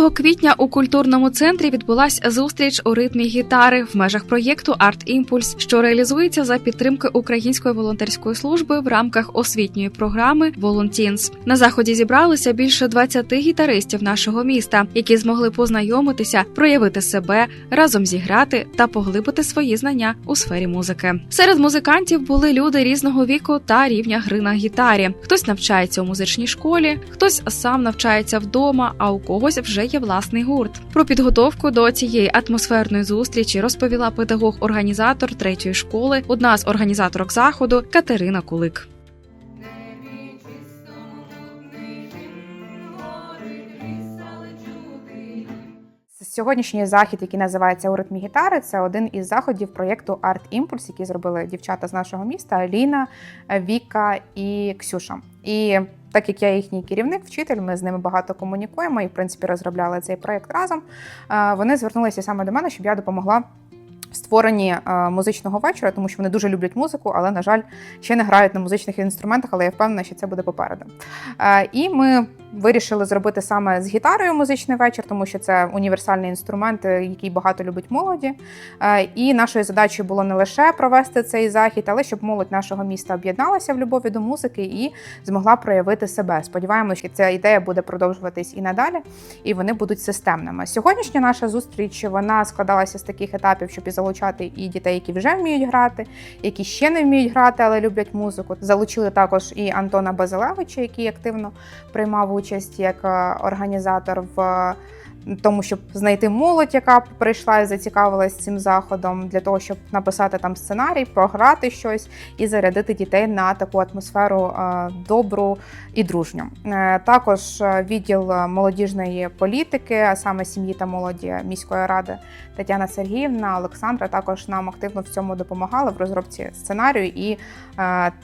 5 квітня у культурному центрі відбулась зустріч у ритмі гітари в межах проєкту Арт Імпульс, що реалізується за підтримки Української волонтерської служби в рамках освітньої програми Волонтінс. На заході зібралися більше 20 гітаристів нашого міста, які змогли познайомитися, проявити себе, разом зіграти та поглибити свої знання у сфері музики. Серед музикантів були люди різного віку та рівня гри на гітарі. Хтось навчається у музичній школі, хтось сам навчається вдома, а у когось вже є власний гурт. Про підготовку до цієї атмосферної зустрічі розповіла педагог-організатор третьої школи, одна з організаторок заходу Катерина Кулик. Сьогоднішній захід, який називається у ритмі гітари, це один із заходів проєкту Арт Імпульс, який зробили дівчата з нашого міста Аліна, Віка і Ксюша. І так як я їхній керівник, вчитель, ми з ними багато комунікуємо і, в принципі, розробляли цей проєкт разом. е, Вони звернулися саме до мене, щоб я допомогла в створенні е, музичного вечора, тому що вони дуже люблять музику, але, на жаль, ще не грають на музичних інструментах, але я впевнена, що це буде попереду. Е, І ми вирішили зробити саме з гітарою музичний вечір, тому що це універсальний інструмент, е, який багато любить молоді. Е, І нашою задачею було не лише провести цей захід, але щоб молодь нашого міста об'єдналася в любові до музики і змогла проявити себе. Сподіваємося, що ця ідея буде продовжуватись і надалі, і вони будуть системними. Сьогоднішня наша зустріч вона складалася з таких етапів, щоб і залучати і дітей, які вже вміють грати, які ще не вміють грати, але люблять музику. Залучили також і Антона Базилевича, який активно приймав участь як е, організатор в тому, щоб знайти молодь, яка прийшла і зацікавилась цим заходом, для того, щоб написати там сценарій, програти щось і зарядити дітей на таку атмосферу е, добру і дружню. Е, Також е, відділ молодіжної політики, а саме сім'ї та молоді міської ради Тетяна Сергіївна, Олександра також нам активно в цьому допомагали в розробці сценарію і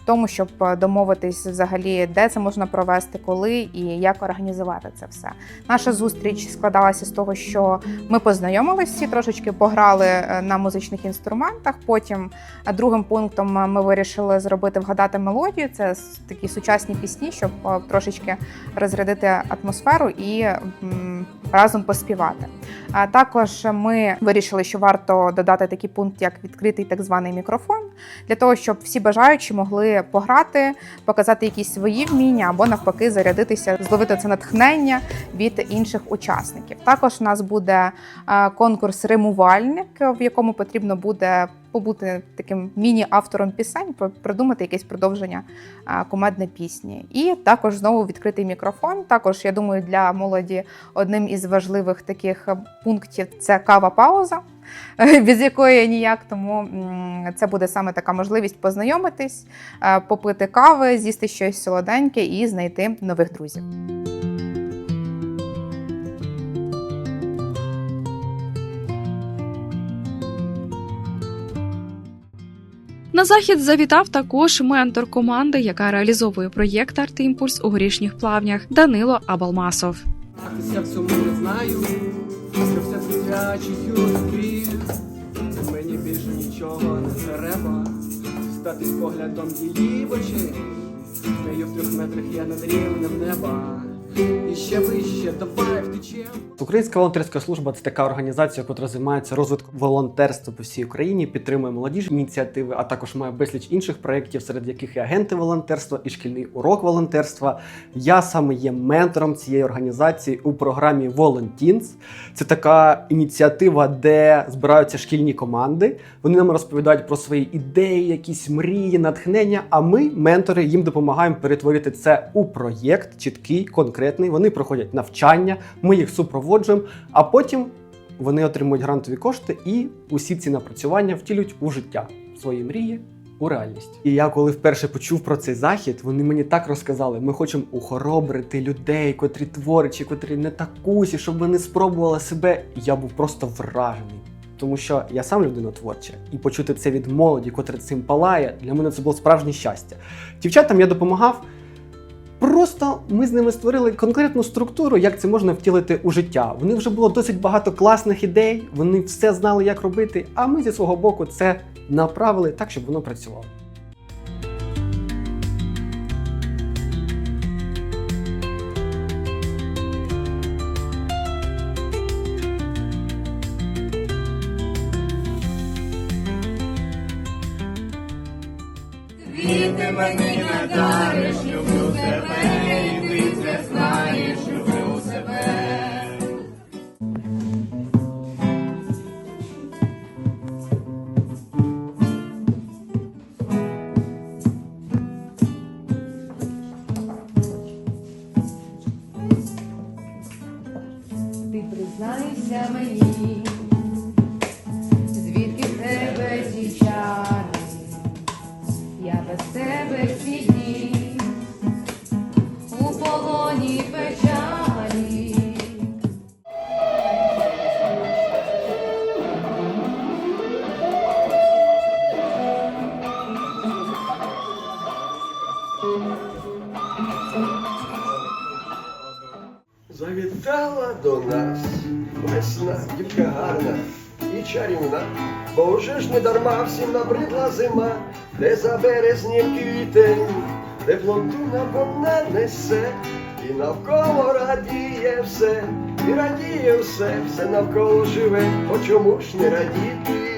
тому, щоб домовитись взагалі, де це можна провести, коли і як організувати це все. Наша зустріч складалася з того, що ми познайомилися, всі трошечки пограли е, на музичних інструментах. Потім е, другим пунктом е, ми вирішили зробити вгадати мелодію. Це такі сучасні пісні, щоб трошечки розрядити атмосферу і разом поспівати. А також ми вирішили, що варто додати такий пункт, як відкритий так званий мікрофон, для того, щоб всі бажаючі могли пограти, показати якісь свої вміння або навпаки зарядитися, зловити це натхнення від інших учасників. Також у нас буде конкурс римувальник, в якому потрібно буде побути таким міні-автором пісень, придумати якесь продовження кумедної пісні. І також знову відкритий мікрофон. Також я думаю, для молоді одним із важливих таких е, пунктів це кава-пауза. Без якої ніяк, тому це буде саме така можливість познайомитись, е, попити кави, з'їсти щось солоденьке і знайти нових друзів. На захід завітав також ментор команди, яка реалізовує проєкт Арт Імпульс у горішніх плавнях Данило Абалмасов. Я в цьому не знаю, що все святячих тобі. Мені більше нічого не треба. Статись поглядом її в очі. Нею в трьох метрах я над рівнем неба. Українська волонтерська служба це така організація, яка займається розвитком волонтерства по всій Україні, підтримує молодіжні ініціативи, а також має безліч інших проєктів, серед яких і агенти волонтерства, і шкільний урок волонтерства. Я саме є ментором цієї організації у програмі Volunteens. Це така ініціатива, де збираються шкільні команди. Вони нам розповідають про свої ідеї, якісь мрії, натхнення. А ми, ментори, їм допомагаємо перетворити це у проєкт, чіткий, конкретний. Вони проходять навчання, ми їх супроводжуємо, а потім вони отримують грантові кошти і усі ці напрацювання втілюють у життя свої мрії. У реальність. І я коли вперше почув про цей захід, вони мені так розказали: ми хочемо ухоробрити людей, котрі творчі, котрі не такусі, щоб вони спробували себе. Я був просто вражений. Тому що я сам людина творча, і почути це від молоді, котра цим палає, для мене це було справжнє щастя. Дівчатам я допомагав. Просто ми з ними створили конкретну структуру, як це можна втілити у життя. Вони вже було досить багато класних ідей, вони все знали, як робити. А ми зі свого боку це направили так, щоб воно працювало. Ти мені не дариш, люблю тебе, і ти це знаєш, дівка гарна. І чарівна, бо вже ж не дарма всім набридла зима, де за березні квітень, теплоту вона несе, і навколо радіє все, і радіє все, все навколо живе, о чому ж не радіти?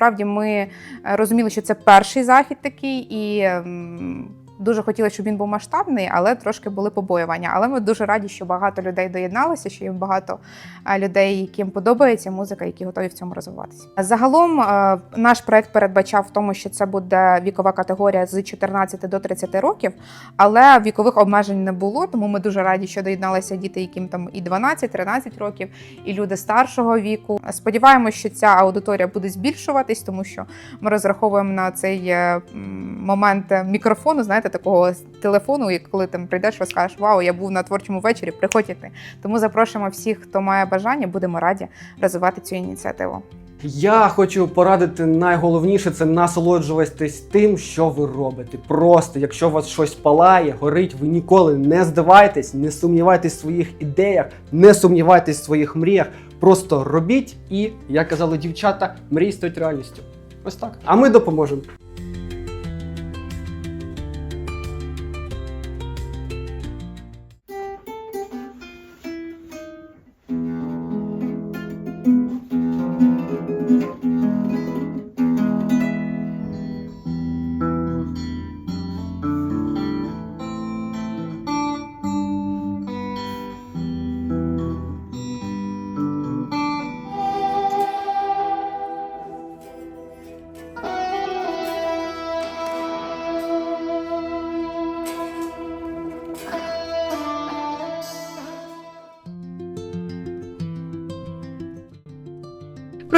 Насправді ми е, розуміли, що це перший захід такий, і м, дуже хотіли, щоб він був масштабний, але трошки були побоювання. Але ми дуже раді, що багато людей доєдналося, що є багато е, людей, яким подобається музика, які готові в цьому розвиватися. Загалом е, наш проект передбачав в тому, що це буде вікова категорія з 14 до 30 років, але вікових обмежень не було. Тому ми дуже раді, що доєдналися діти, яким там і 12-13 років, і люди старшого віку. Сподіваємося, що ця аудиторія буде збільшуватись, тому що ми розраховуємо на цей е, момент мікрофону, знаєте, такого телефону, і коли там прийдеш, розкажеш, вау, я був на творчому вечорі, приходьте. Тому запрошуємо всіх, хто має бажання, будемо раді розвивати цю ініціативу. Я хочу порадити найголовніше це насолоджуватись тим, що ви робите. Просто, якщо у вас щось палає, горить, ви ніколи не здавайтесь, не сумнівайтесь в своїх ідеях, не сумнівайтесь в своїх мріях. Просто робіть і, як казали дівчата, мрії стають реальністю. Ось так. А ми допоможемо.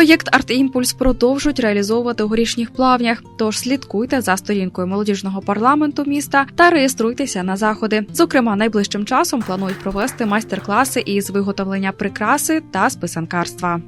Проєкт «Арт-імпульс» продовжують реалізовувати у горішніх плавнях. Тож слідкуйте за сторінкою молодіжного парламенту міста та реєструйтеся на заходи. Зокрема, найближчим часом планують провести майстер-класи із виготовлення прикраси та списанкарства.